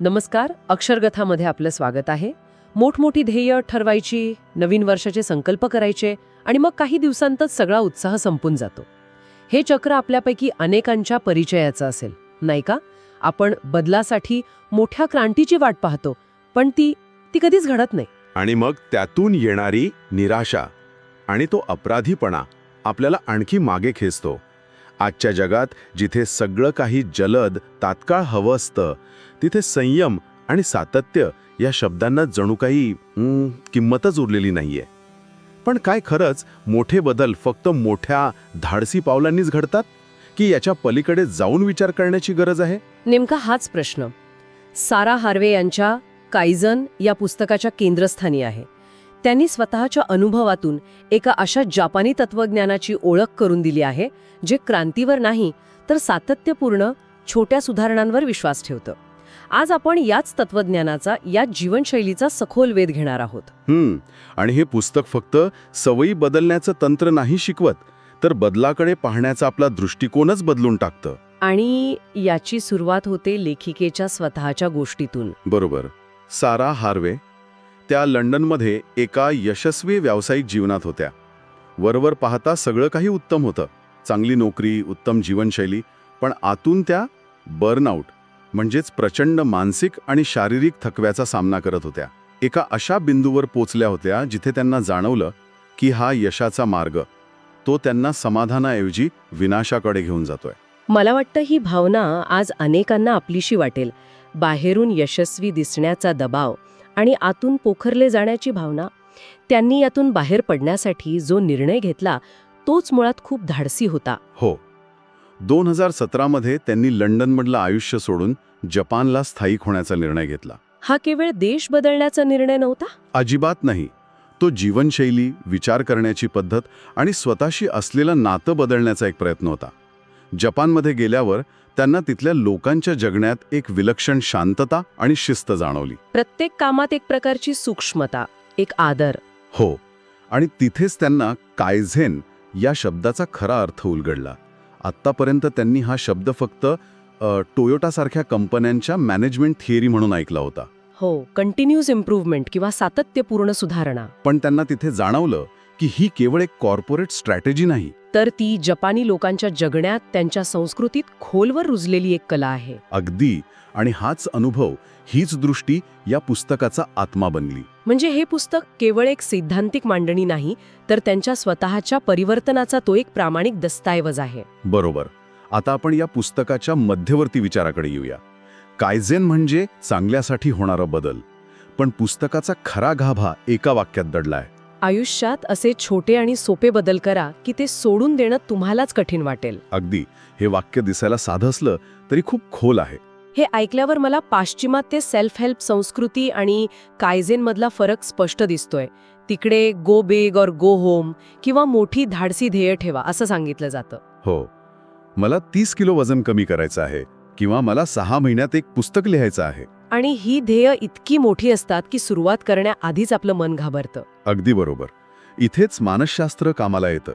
नमस्कार अक्षरगथामध्ये आपलं स्वागत आहे. मोठमोठी ध्येय ठरवायची नवीन वर्षाचे संकल्प करायचे आणि मग काही दिवसांतच सगळा उत्साह संपून जातो. हे चक्र आपल्यापैकी अनेकांच्या परिचयाचं असेल नाही का? आपण बदलासाठी मोठ्या क्रांतीची वाट पाहतो पण ती ती कधीच घडत नाही. आणि मग त्यातून येणारी निराशा आणि तो अपराधीपणा आपल्याला आणखी मागे खेचतो. आजच्या जगात जिथे सगळं काही जलद तात्काळ हवं असतं तिथे संयम आणि सातत्य या शब्दांना जणू काही किंमतच उरलेली नाहीये. पण काय खरंच मोठे बदल फक्त मोठ्या धाडसी पावलांनीच घडतात? की याच्या पलीकडे जाऊन विचार करण्याची गरज आहे? नेमका हाच प्रश्न. सारा हार्वे यांच्या कायझन या पुस्तकाच्या केंद्रस्थानी आहे. त्यांनी स्वतःच्या अनुभवातून एका अशा जापानी तत्वज्ञानाची ओळख करून दिली आहे जे क्रांतीवर नाही तर सातत्यपूर्ण छोट्या सुधारणांवर विश्वास ठेवतं. आज आपण याच तत्वज्ञानाचा या जीवनशैलीचा सखोल वेध घेणार आहोत. हम्म आणि हे पुस्तक फक्त सवयी बदलण्याचं तंत्र नाही शिकवत तर बदलाकडे पाहण्याचा आपला दृष्टिकोनच बदलून टाकतं. आणि याची सुरुवात होते लेखिकेच्या स्वतःच्या गोष्टीतून. बरोबर. सारा हार्वे त्या लंडनमध्ये एका यशस्वी व्यावसायिक जीवनात होत्या. वरवर पाहता सगळं काही उत्तम होतं. चांगली नोकरी उत्तम जीवनशैली पण आतून त्या बर्नआउट म्हणजेच प्रचंड मानसिक आणि शारीरिक थकव्याचा सामना करत होत्या. एका अशा बिंदूवर पोचल्या होत्या जिथे त्यांना जाणवलं की हा यशाचा मार्ग तो त्यांना समाधानाऐवजी विनाशाकडे घेऊन जातोय. मला वाटतं ही भावना आज अनेकांना आपलीशी वाटेल. बाहेरून यशस्वी दिसण्याचा दबाव आणि आतून पोखरले जाण्याची भावना त्यांनी यातून बाहेर पडण्यासाठी जो निर्णय घेतला तोच मुळात खूप धाडसी होता. हो. दोन हजार सतरामध्ये त्यांनी लंडनमधलं आयुष्य सोडून जपानला स्थायिक होण्याचा निर्णय घेतला. हा केवळ देश बदलण्याचा निर्णय नव्हता? अजिबात नाही. तो जीवनशैली विचार करण्याची पद्धत आणि स्वतःशी असलेलं नातं बदलण्याचा एक प्रयत्न होता. जपानमध्ये गेल्यावर त्यांना तिथल्या लोकांच्या जगण्यात एक विलक्षण शांतता आणि शिस्त जाणवली. प्रत्येक कामात एक प्रकारची सूक्ष्मता एक आदर. हो आणि तिथेच त्यांना कायझेन या शब्दाचा खरा अर्थ उलगडला. आत्तापर्यंत त्यांनी हा शब्द फक्त टोयोटासारख्या कंपन्यांच्या मॅनेजमेंट थिअरी म्हणून ऐकला होता. हो कंटिन्यूज इम्प्रूव्हमेंट किंवा सातत्यपूर्ण सुधारणा. पण त्यांना तिथे जाणवलं की ही केवळ एक कॉर्पोरेट स्ट्रॅटेजी नाही. तर ती जपानी लोकांच्या जगण्यात त्यांच्या संस्कृतीत खोलवर रुजलेली एक कला आहे. अगदी. आणि हाच अनुभव हीच दृष्टी या पुस्तकाचा आत्मा बनली. म्हणजे हे पुस्तक केवळ एक सैद्धांतिक मांडणी नाही तर त्यांच्या स्वतःच्या परिवर्तनाचा तो एक प्रामाणिक दस्तऐवज आहे. बरोबर. आता आपण या पुस्तकाच्या मध्यवर्ती विचाराकडे येऊया. कायझेन म्हणजे चांगल्यासाठी होणारा बदल. पण पुस्तकाचा खरा गाभा एका वाक्यात दडलाय. आयुष्यात असे छोटे आणि सोपे बदल करा की ते सोडून देणं तुम्हालाच कठीण वाटेल. अगदी. हे वाक्य दिसायला साधं असलं तरी खूप खोल आहे. हे ऐकल्यावर मला पाश्चिमात्य सेल्फ हेल्प संस्कृती आणि कायझेनमधला फरक स्पष्ट दिसतोय. तिकडे गो बेग और गो होम किंवा मोठी धाडसी ध्येय ठेवा असं सांगितलं जातं. हो. मला तीस किलो वजन कमी करायचं आहे किंवा मला सहा महिन्यात एक पुस्तक लिहायचं आहे. आणि ही ध्येय इतकी मोठी असतात की सुरुवात करण्याआधीच आपलं मन घाबरतं. अगदी बरोबर. इथेच मानसशास्त्र कामाला येतं.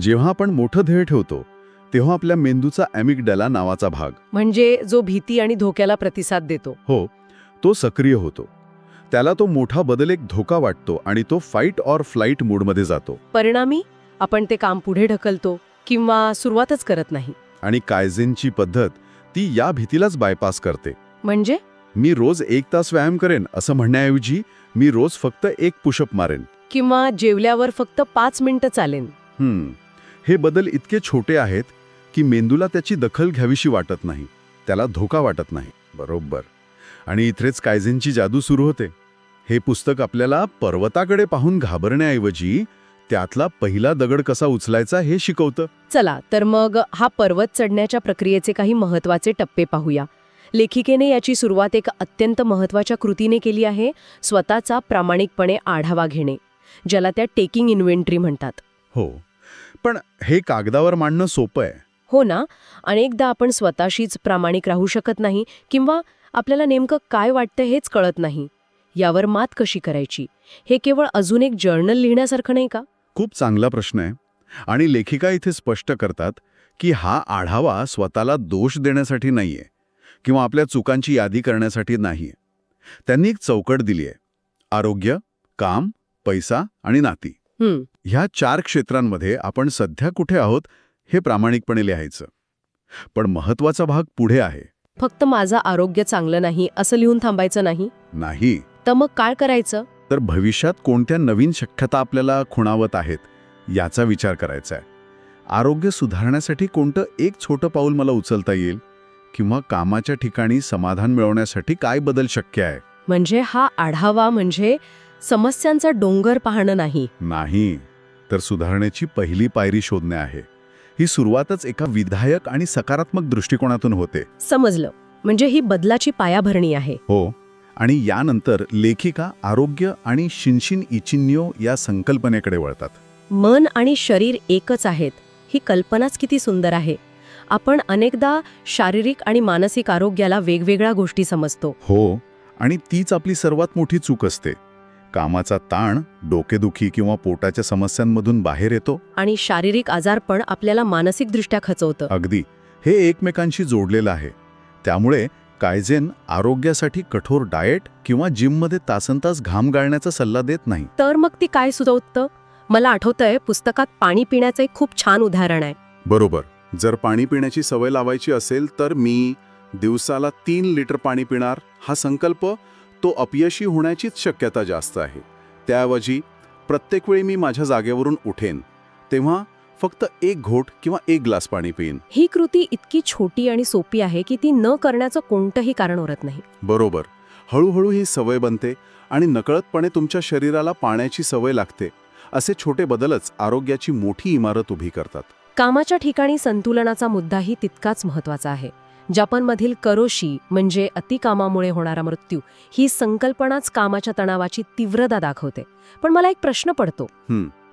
जेव्हा आपण मोठं ध्येय ठेवतो तेव्हा आपल्या मेंदूचा ॲमिगडॅला नावाचा भाग. म्हणजे जो भीती आणि धोक्याला प्रतिसाद देतो. हो तो सक्रिय होतो. त्याला तो मोठा बदल एक धोका वाटतो आणि तो फाईट ऑर फ्लाईट मूडमध्ये जातो. परिणामी आपण ते काम पुढे ढकलतो किंवा सुरुवातच करत नाही. आणि कायझेनची पद्धत ती या भीतीलाच बायपास करते. म्हणजे? मी रोज एक तास व्यायाम करेन असं म्हणण्याऐवजी मी रोज फक्त एक पुशअप मारेन. किंवा जेवल्यावर फक्त पाच मिनिटं चालेन. हम्म. हे बदल इतके छोटे आहेत की मेंदूला त्याची दखल घ्यावीशी वाटत नाही. त्याला धोका वाटत नाही. बरोबर. आणि इथेच कायझेनची जादू सुरू होते. हे पुस्तक आपल्याला पर्वताकडे पाहून घाबरण्याऐवजी त्यातला पहिला दगड कसा उचलायचा हे शिकवतं. चला तर मग हा पर्वत चढण्याच्या प्रक्रियेचे काही महत्त्वाचे टप्पे पाहूया. लेखिकेने याची सुरुवात एका अत्यंत महत्त्वाच्या कृतीने केली आहे स्वतःचा प्रामाणिकपणे आढावा घेणे ज्याला त्या टेकिंग इन्व्हेंटरी म्हणतात. हो पण हे कागदावर मांडणं सोपं आहे. हो ना? अनेकदा आपण स्वतःशीच प्रामाणिक राहू शकत नाही किंवा आपल्याला नेमकं काय वाटतं हेच कळत नाही. यावर मात कशी करायची? हे केवळ अजून एक जर्नल लिहिण्यासारखं नाही का? खूप चांगला प्रश्न आहे. आणि लेखिका इथे स्पष्ट करतात की हा आढावा स्वतःला दोष देण्यासाठी नाहीये. किंवा आपल्या चुकांची यादी करण्यासाठी नाही. त्यांनी एक चौकट दिली आहे. आरोग्य काम पैसा आणि नाती. ह्या चार क्षेत्रांमध्ये आपण सध्या कुठे आहोत हे प्रामाणिकपणे लिहायचं. पण महत्त्वाचा भाग पुढे आहे. फक्त माझं आरोग्य चांगलं नाही असं लिहून थांबायचं नाही? नाही. तर मग काय करायचं? तर भविष्यात कोणत्या नवीन शक्यता आपल्याला खुणावत आहेत याचा विचार करायचा आहे. आरोग्य सुधारण्यासाठी कोणतं एक छोटं पाऊल मला उचलता येईल? किंवा कामाच्या ठिकाणी समाधान मिळवण्यासाठी काय बदल शक्य आहे? म्हणजे हा आढावा म्हणजे समस्यांचा डोंगर पाहणं नाही. नाही. तर सुधारण्याची पहिली पायरी शोधणे आहे. ही सुरुवातच एका विधायक आणि सकारात्मक दृष्टिकोनातून होते. समजलं. म्हणजे ही बदलाची पायाभरणी आहे. हो. आणि यानंतर लेखिका आरोग्य आणि शिनशिन इचिन्यो या संकल्पनेकडे वळतात. मन आणि शरीर एकच आहेत. ही कल्पनाच किती सुंदर आहे. आपण अनेकदा शारीरिक आणि मानसिक आरोग्याला वेगवेगळ्या गोष्टी समजतो. हो आणि तीच आपली सर्वात मोठी चूक असते. कामाचा ताण डोकेदुखी किंवा पोटाच्या समस्यांमधून बाहेर येतो. आणि शारीरिक आजारपण आपल्याला मानसिकदृष्ट्या खचवतं. अगदी. हे एकमेकांशी जोडलेलं आहे. त्यामुळे कायझेन आरोग्यासाठी कठोर डाएट किंवा जिममध्ये तासनतास घाम गाळण्याचा सल्ला देत नाही. तर मग ती काय सुचवतं? मला आठवतंय पुस्तकात पाणी पिण्याचं एक खूप छान उदाहरण आहे. बरोबर. जर पाणी पिण्याची सवय लावायची असेल तर मी दिवसाला तीन लिटर पाणी पिणार. हा संकल्प तो अपयशी होण्याचीच शक्यता जास्त आहे. त्याऐवजी प्रत्येक वेळी मी माझ्या जागेवरून उठेन. तेव्हा फक्त एक घोट किंवा एक ग्लास पाणी पिईन. ही कृती इतकी छोटी आणि सोपी आहे की ती न करण्याचं कोणतंही कारण उरत नाही. बरोबर. हळूहळू ही सवय बनते आणि नकळतपणे तुमच्या शरीराला पाण्याची सवय लागते. असे छोटे बदलच आरोग्याची मोठी इमारत उभी करतात. कामाच्या ठिकाणी संतुलनाचा मुद्दाही तितकाच महत्त्वाचा आहे. जपानमधील करोशी म्हणजे अतिकामामुळे होणारा मृत्यू ही संकल्पनाच कामाच्या तणावाची तीव्रता दाखवते. पण मला एक प्रश्न पडतो.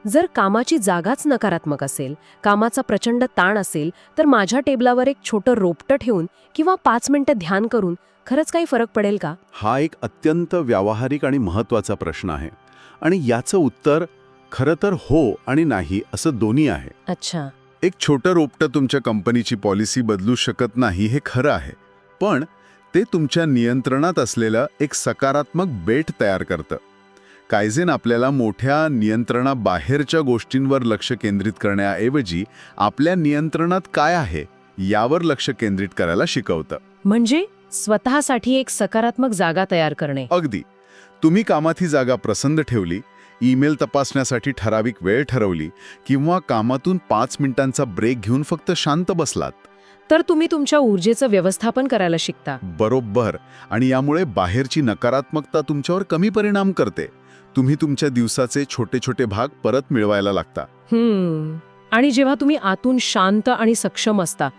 जर कामाची जागाच नकारात्मक असेल कामाचा प्रचंड ताण असेल तर माझ्या टेबलावर एक छोटं रोपटं ठेवून किंवा पाच मिनिटं ध्यान करून खरंच काही फरक पडेल का? हा एक अत्यंत व्यावहारिक आणि महत्त्वाचा प्रश्न आहे. आणि याचं उत्तर खरं तर हो आणि नाही असं दोन्ही आहे. अच्छा. एक छोटं रोपटं तुमच्या कंपनीची पॉलिसी बदलू शकत नाही हे खरं आहे. पण ते तुमच्या नियंत्रणात असलेलं एक सकारात्मक बेट तयार करतं. कायझेन आपल्याला मोठ्या नियंत्रणाबाहेरच्या गोष्टींवर लक्ष केंद्रित करण्याऐवजी आपल्या नियंत्रणात काय आहे यावर लक्ष केंद्रित करायला शिकवतं. म्हणजे स्वतःसाठी एक सकारात्मक जागा तयार करणे. अगदी. तुम्ही कामात ही जागा प्रसन्न ठेवली ईमेल तपासण्यासाठी ठराविक वेळ ठरवली किंवा कामातून पाच मिनिटांचा ब्रेक घेऊन फक्त शांत बसलात? तर तुम्ही तुमच्या ऊर्जेचं व्यवस्थापन करायला शिकता. बरोबर. आणि यामुळे बाहेरची नकारात्मकता तुमच्यावर कमी परिणाम करते. तुम्ही तुमच्या दिवसाचे छोटे छोटे भाग परत मिळवायला लागता. हम्म. आणि जेव्हा तुम्ही आतून शांत आणि सक्षम असता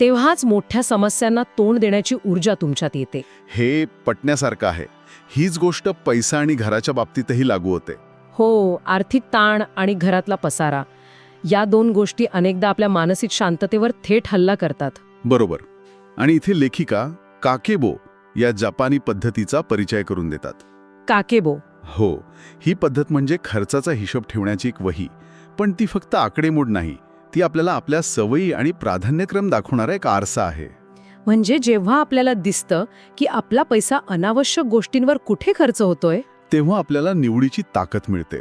तेव्हाच मोठ्या समस्यांना तोंड देण्याची ऊर्जा तुमच्यात येते. हे पटण्यासारखं आहे. हीच गोष्ट पैसा आणि घराच्या बाबतीतही लागू होते. हो आर्थिक ताण आणि घरातला पसारा. या दोन गोष्टी अनेकदा आपल्या मानसिक शांततेवर थेट हल्ला करतात. बरोबर. आणि इथे लेखिका काकेबो या जपानी पद्धतीचा परिचय करून देतात. काकेबो. हो ही पद्धत म्हणजे खर्चाचा हिशोब ठेवण्याची एक वही पण ती फक्त आकडेमोड नाही ती आपल्याला आपल्या सवयी आणि प्राधान्यक्रम दाखवणारा एक आरसा आहे. म्हणजे जेव्हा आपल्याला दिसतं की आपला पैसा अनावश्यक गोष्टींवर कुठे खर्च होतोय तेव्हा आपल्याला निवडीची ताकद मिळते.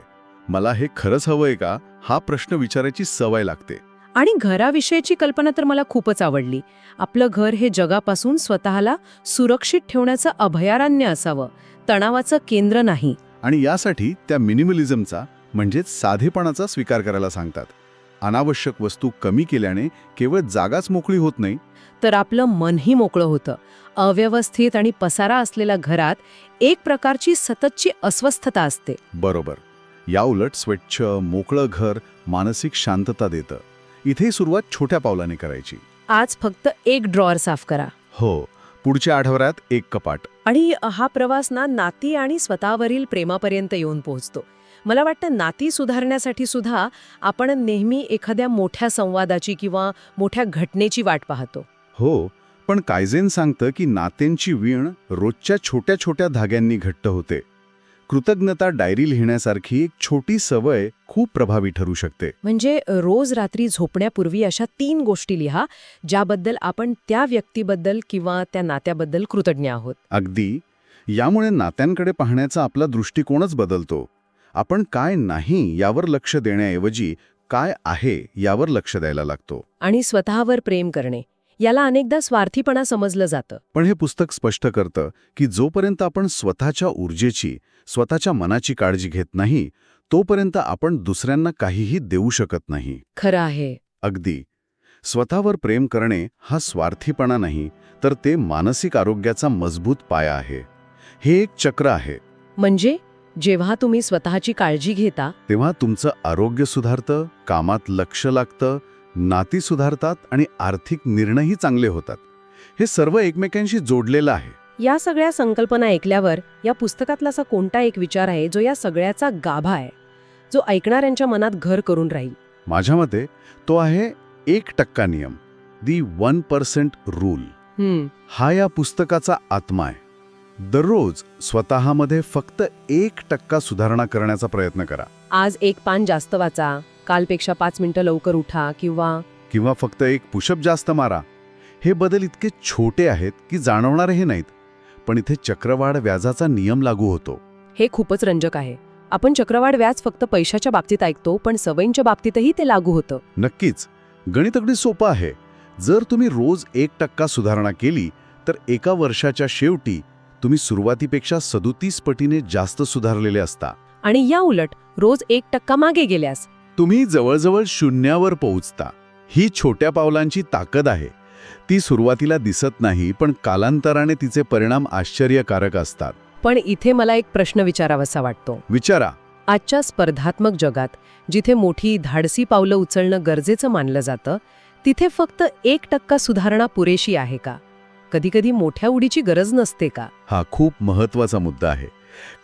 मला हे खरंच हवंय का? हा प्रश्न विचारायची सवय लागते. आणि घराविषयीची कल्पना तर मला खूपच आवडली. आपलं घर हे जगापासून स्वतःला सुरक्षित ठेवण्याचं अभयारण्य असावं. तणावाचं केंद्र नाही. आणि यासाठी त्या मिनिमलिझमचा म्हणजेच साधेपणाचा स्वीकार करायला सांगतात. अनावश्यक वस्तू कमी केल्याने केवळ जागाच मोकळी होत नाही. तर आपलं मनही मोकळं होतं. अव्यवस्थित आणि पसारा असलेल्या घरात एक प्रकारची सततची अस्वस्थता असते. बरोबर. या उलट स्वच्छ मोकळं घर मानसिक शांतता देतं. इथे सुरुवात छोट्या पावलाने करायची. आज फक्त एक ड्रॉअर साफ करा. हो. पुढच्या आठवड्यात एक कपाट. आणि हा प्रवास ना नाती आणि स्वतःवरील प्रेमापर्यंत येऊन पोहोचतो. मला वाटतं नाती सुधारण्यासाठी सुद्धा आपण नेहमी एखाद्या मोठ्या संवादाची किंवा मोठ्या घटनेची वाट पाहतो. हो पण कायझेन सांगतं की नात्यांची वीण रोजच्या छोट्या छोट्या धाग्यांनी घट्ट होते. कृतज्ञता डायरी लिहिण्यासारखी एक छोटी सवय खूप प्रभावी ठरू शकते. म्हणजे रोज रात्री झोपण्यापूर्वी अशा तीन गोष्टी लिहा ज्याबद्दल आपण त्या व्यक्तीबद्दल किंवा त्या नात्याबद्दल कृतज्ञ आहोत. अगदी. यामुळे नात्यांकडे पाहण्याचा आपला दृष्टिकोनच बदलतो. आपण काय नाही यावर लक्ष देण्याऐवजी काय आहे यावर लक्ष द्यायला लागतो. आणि स्वतःवर प्रेम करणे याला अनेकदा स्वार्थीपणा समजलं जातं. पण हे पुस्तक स्पष्ट करतं की जोपर्यंत आपण स्वतःच्या ऊर्जेची स्वतःच्या मनाची काळजी घेत नाही तोपर्यंत आपण दुसऱ्यांना काहीही देऊ शकत नाही. खरं आहे. अगदी. स्वतःवर प्रेम करणे हा स्वार्थीपणा नाही तर ते मानसिक आरोग्याचा मजबूत पाया आहे. हे एक चक्र आहे. म्हणजे? जेव्हा तुम्ही स्वतःची काळजी घेता तेव्हा तुमचं आरोग्य सुधारतं कामात लक्ष लागतं नाती सुधारतात आणि आर्थिक निर्णयही चांगले होतात. हे सर्व एकमेकांशी जोडलेलं आहे. या सगळ्या संकल्पना ऐकल्यावर या पुस्तकातला असा कोणता एक विचार आहे जो या सगळ्याचा गाभा आहे जो ऐकणाऱ्यांच्या मनात घर करून राहील? माझ्या मते तो आहे एक टक्का नियम दी वन पर्सेंट रूल. हा या पुस्तकाचा आत्मा आहे. दररोज स्वतःमध्ये फक्त एक टक्का सुधारणा करण्याचा प्रयत्न करा. आज एक पान जास्त वाचा कालपेक्षा पाच मिनिटं लवकर उठा किंवा किंवा फक्त एक पुशअप जास्त मारा. हे बदल इतके छोटे आहेत की जाणवणारेही नाहीत पण इथे चक्रवाढ व्याजाचा नियम लागू होतो. हे खूपच रंजक आहे. आपण चक्रवाढ व्याज फक्त पैशाच्या बाबतीत ऐकतो पण सवयींच्या बाबतीतही ते लागू होतं. नक्कीच. गणित अगदी सोपं आहे. जर तुम्ही रोज एक टक्का सुधारणा केली तर एका वर्षाच्या शेवटी तुम्ही सुरुवातीपेक्षा सदोतीस पटीने जास्त सुधारलेले असता. आणि या उलट रोज एक टक्का मागे गेल्यास? तुम्ही जवळजवळ शून्यावर पोहोचता. ही छोट्या पावलांची ताकद आहे. ती सुरुवातीला दिसत नाही पण कालांतराने तिचे परिणाम आश्चर्यकारक असतात. पण इथे मला एक प्रश्न विचारावासा वाटतो. विचारा. आजच्या स्पर्धात्मक जगात जिथे मोठी धाडसी पावलं उचलणं गरजेचं मानलं जातं तिथे फक्त एक टक्का सुधारणा पुरेशी आहे का? कधीकधी मोठ्या उडीची गरज नसते का? हा खूप महत्त्वाचा मुद्दा आहे.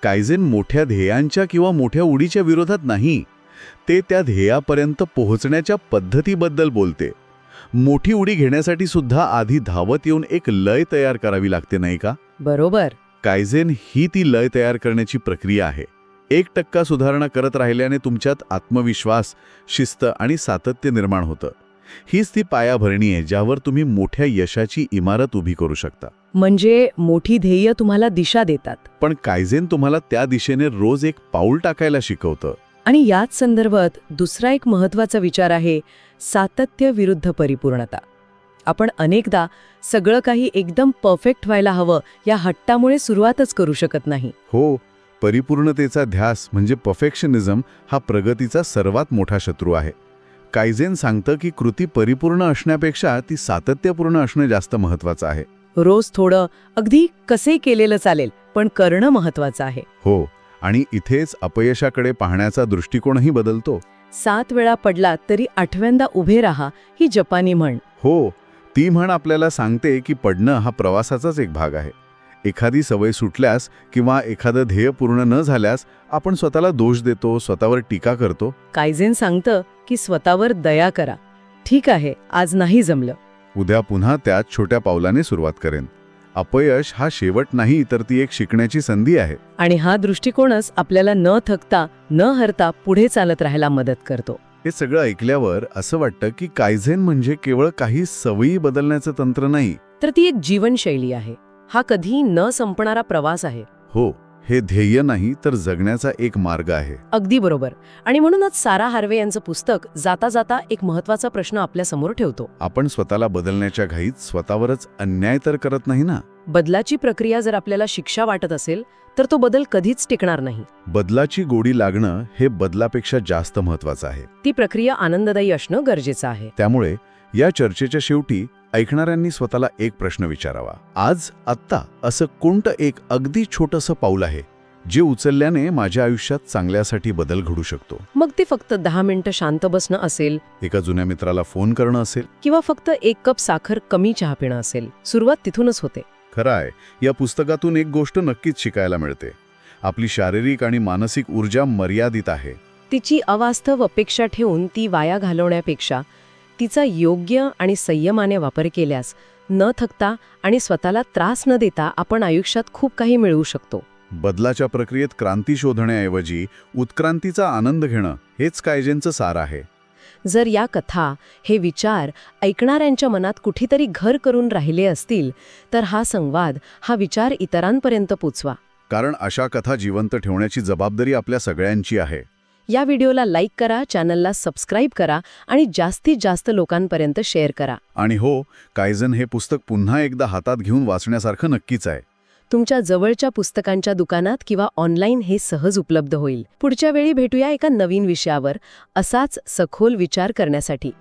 कायझेन मोठ्या ध्येयांच्या किंवा मोठ्या उडीच्या विरोधात नाही. ते त्या ध्येयापर्यंत पोहोचण्याच्या पद्धतीबद्दल बोलते. मोठी उडी घेण्यासाठी सुद्धा आधी धावत येऊन एक लय तयार करावी लागते नाही का? बरोबर. कायझेन ही ती लय तयार करण्याची प्रक्रिया आहे. एक टक्का सुधारणा करत राहिल्याने तुमच्यात आत्मविश्वास शिस्त आणि सातत्य निर्माण होतं. हीच ती पायाभरणी आहे ज्यावर तुम्ही मोठ्या यशाची इमारत उभी करू शकता. म्हणजे मोठी ध्येय तुम्हाला दिशा देतात. पण कायझेन तुम्हाला त्या दिशेने रोज एक पाऊल टाकायला शिकवतं. आणि याच संदर्भात दुसरा एक महत्त्वाचा विचार आहे सातत्य विरुद्ध परिपूर्णता. आपण अनेकदा सगळं काही एकदम परफेक्ट व्हायला हवं या हट्टामुळे सुरुवातच करू शकत नाही. हो परिपूर्णतेचा ध्यास म्हणजे परफेक्शनिझम हा प्रगतीचा सर्वात मोठा शत्रू आहे. कायझेन सांगतं की कृती परिपूर्ण असण्यापेक्षा ती सातत्यपूर्ण असणं जास्त महत्वाचं आहे. रोज थोडं अगदी कसे केलेलं चालेल पण करणं महत्वाचं आहे. हो आणि इथेच अपयशाकडे पाहण्याचा दृष्टिकोनही बदलतो. सात वेळा पडला तरी आठव्यांदा उभे राहा ही जपानी म्हण. हो ती म्हण आपल्याला सांगते की पडणं हा प्रवासाचाच एक भाग आहे. एखादी सवय सुटल्यास किंवा एखादं ध्येय पूर्ण न झाल्यास आपण स्वतःला दोष देतो स्वतःवर टीका करतो? कायझेन सांगतं की स्वतःवर दया करा. ठीक आहे आज नाही जमलं. उद्या पुन्हा त्यात छोट्या पावलाने सुरुवात करेन. अपयश हा शेवट नाही तर ती एक शिकण्याची संधी आहे. आणि हा दृष्टिकोनच आपल्याला न थकता न हरता पुढे चालत राहायला मदत करतो. हे सगळं ऐकल्यावर असं वाटतं की कायझेन म्हणजे केवळ काही सवयी बदलण्याचं तंत्र नाही. तर ती एक जीवनशैली आहे. हा कधी न संपणारा प्रवास आहे. हो हे ध्येय नाही तर जगण्याचा एक मार्ग आहे. अगदी बरोबर. आणि म्हणूनच सारा हार्वे यांचं पुस्तक जाता जाता एक महत्त्वाचा प्रश्न आपल्यासमोर ठेवतो. आपण स्वतःला बदलण्याच्या घाईत स्वतःवरच अन्याय तर करत नाही ना? बदलाची प्रक्रिया जर आपल्याला शिक्षा वाटत असेल तर तो बदल कधीच टिकणार नाही. बदलाची गोडी लागणं हे बदलापेक्षा जास्त महत्वाचं आहे. ती प्रक्रिया आनंददायी असणं गरजेचं आहे. त्यामुळे या चर्चेच्या शेवटी ऐकणाऱ्यांनी स्वतःला एक प्रश्न विचारावा. आज आत्ता असं कोणतं एक अगदी छोटंसं पाऊल आहे जे उचलल्याने माझ्या आयुष्यात चांगल्यासाठी बदल घडू शकतो? मग ते फक्त दहा मिनिटं शांत बसणं असेल. एका जुन्या मित्राला फोन करणं असेल? किंवा फक्त एक कप साखर कमी चहा पिणं असेल. सुरुवात तिथूनच होते. खरं आहे या पुस्तकातून एक गोष्ट नक्कीच शिकायला मिळते. आपली शारीरिक आणि मानसिक ऊर्जा मर्यादित आहे. तिची अवास्तव अपेक्षा ठेवून ती वाया घालवण्यापेक्षा तिचा योग्य आणि संयमाने वापर केल्यास न थकता आणि स्वतःला त्रास न देता आपण आयुष्यात खूप काही मिळवू शकतो. बदलाच्या प्रक्रियेत क्रांती शोधण्याऐवजी उत्क्रांतीचा आनंद घेणं हेच कायजेंचं सार आहे. जर या कथा हे विचार ऐकणाऱ्यांच्या मनात कुठेतरी घर करून राहिले असतील तर हा संवाद हा विचार इतरांपर्यंत पोचवा. कारण अशा कथा जिवंत ठेवण्याची जबाबदारी आपल्या सगळ्यांची आहे. या व्हिडिओला लाईक करा चॅनलला सबस्क्राईब करा आणि जास्तीत जास्त लोकांपर्यंत शेअर करा. आणि हो कायझन हे पुस्तक पुन्हा एकदा हातात घेऊन वाचण्यासारखं नक्कीच आहे. तुमच्या जवळच्या पुस्तकांच्या दुकानात किंवा ऑनलाईन हे सहज उपलब्ध होईल. पुढच्या वेळी भेटूया एका नवीन विषयावर असाच सखोल विचार करण्यासाठी.